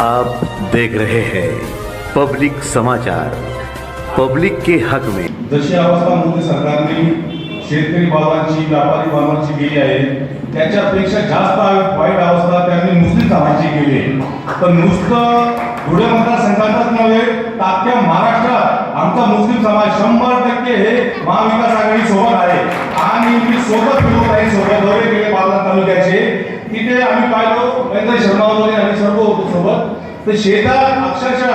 आप देख रहे हैं पब्लिक समाचार पब्लिक के हक में। जशी अवस्था मोदी सरकारने शेतकरी बाबांची व्यापारी बाबांची केली आहे त्याच्यापेक्षा जास्त वाईट अवस्था त्यांनी मुस्लिम समाजाची केली आहे. तर नुसतं धुळे मतदारसंघातच नव्हे तर महाराष्ट्रात आमचा मुस्लिम समाज शंभर टक्के हे महाविकास आघाडी सोबत आहे. आणि मी सोबत फिरवत आहे सोबत दौरे केले बाजार तालुक्याचे. तिथे आम्ही पाहिलो महेंद्र शर्मा वगैरे आम्ही सर्व तर शेतात अक्षरशः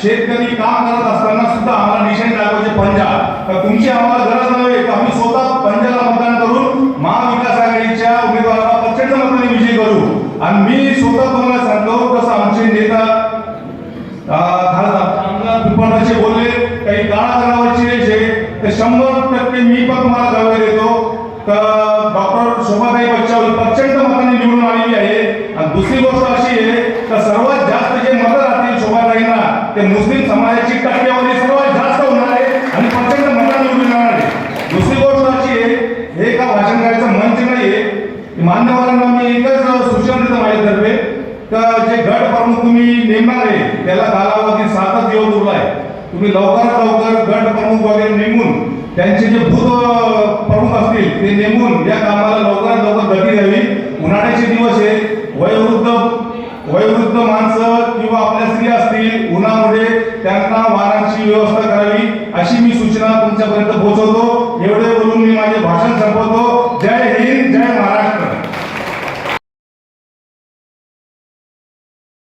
शेतकरी काम करत असताना सुद्धा आम्हाला निशाणी दाखवायचे पंजा. तर तुमची आम्हाला गरज नव्हे तर आम्ही स्वतः पंजाला मतदान करून महाविकास आघाडीच्या उमेदवाराला प्रचंड मताने विजयी करू. आणि मी स्वतः तुम्हाला सांगतो कसं आमचे नेता खासदार बोलले काही काळा जनावरचे जे ते शंभर टक्के मी पण तुम्हाला दावे देतो. तर डॉक्टर शोभाताई बच्चावली प्रचंड मताने निवडून आलेली आहे. आणि दुसरी गोष्ट अशी आहे तर सर्व जास्त जे मतं राहतील शोभाताईंना ते मुस्लिम समाजाची टक्केवारी सर्वात जास्त होणार आहे आणि प्रचंड मतं निवडून येणार आहे. दुसरी गोष्ट अशी आहे हे का भाषण करायचं मंच नाही आहे मान्यवरांना मी एकच सूचना देतो माझ्यातर्फे तर जे गट प्रमुख तुम्ही नेमणार आहे त्याला कालावधी सातच दिवस उरला आहे. तुम्ही लवकरात लवकर गट प्रमुख वगैरे नेमून त्यांचे जे भूत प्रमुख असतील ते नेमून या कामाला लवकरात लवकर गती द्यावी. उन्हाळ्याचे दिवस आहे वयोवृद्ध वयोवृद्ध माणसं किंवा आपल्या स्त्री असतील त्यांना व्यवस्था करावी अशी मी सूचना तुमच्यापर्यंत पोहोचवतो. एवढे बोलून मी माझे भाषण संपवतो.